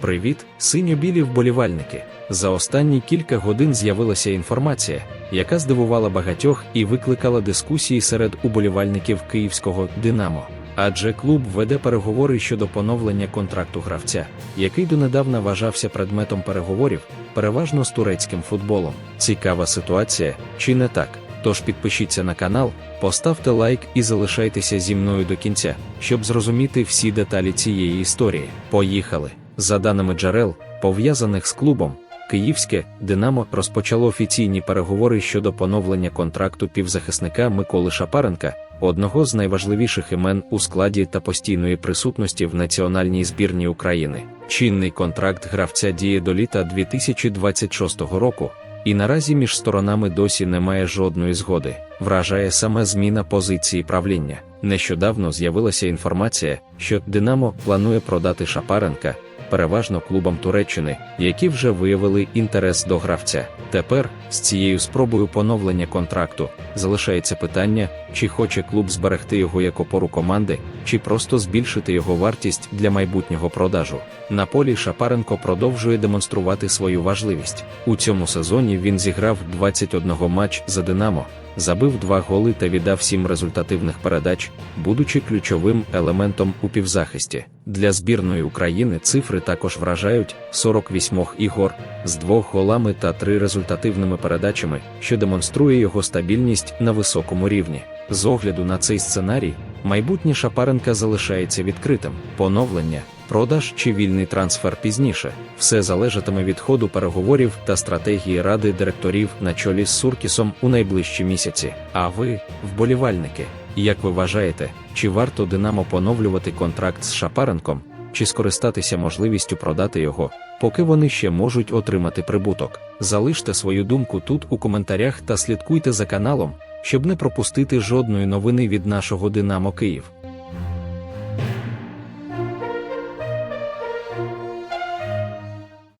Привіт, синьо-білі вболівальники! За останні кілька годин з'явилася інформація, яка здивувала багатьох і викликала дискусії серед уболівальників київського Динамо. Адже клуб веде переговори щодо поновлення контракту гравця, який донедавна вважався предметом переговорів, переважно з турецьким футболом. Цікава ситуація, чи не так? Тож підпишіться на канал, поставте лайк і залишайтеся зі мною до кінця, щоб зрозуміти всі деталі цієї історії. Поїхали! За даними джерел, пов'язаних з клубом, Київське Динамо розпочало офіційні переговори щодо поновлення контракту півзахисника Миколи Шапаренка, одного з найважливіших імен у складі та постійної присутності в національній збірні України. Чинний контракт гравця діє до літа 2026 року, і наразі між сторонами досі немає жодної згоди. Вражає саме зміна позиції правління. Нещодавно з'явилася інформація, що Динамо планує продати Шапаренка переважно клубам Туреччини, які вже виявили інтерес до гравця. Тепер з цією спробою поновлення контракту залишається питання, чи хоче клуб зберегти його як опору команди, чи просто збільшити його вартість для майбутнього продажу. На полі Шапаренко продовжує демонструвати свою важливість. У цьому сезоні він зіграв 21 матч за Динамо. Забив два голи та віддав сім результативних передач, будучи ключовим елементом у півзахисті. Для збірної України цифри також вражають 48 ігор з двох голами та три результативними передачами, що демонструє його стабільність на високому рівні. З огляду на цей сценарій, майбутнє Шапаренка залишається відкритим. Поновлення, продаж чи вільний трансфер пізніше. Все залежатиме від ходу переговорів та стратегії ради директорів на чолі з Суркісом у найближчі місяці. А ви, вболівальники, як ви вважаєте, чи варто Динамо поновлювати контракт з Шапаренком, чи скористатися можливістю продати його, поки вони ще можуть отримати прибуток? Залиште свою думку тут у коментарях та слідкуйте за каналом, щоб не пропустити жодної новини від нашого Динамо Київ.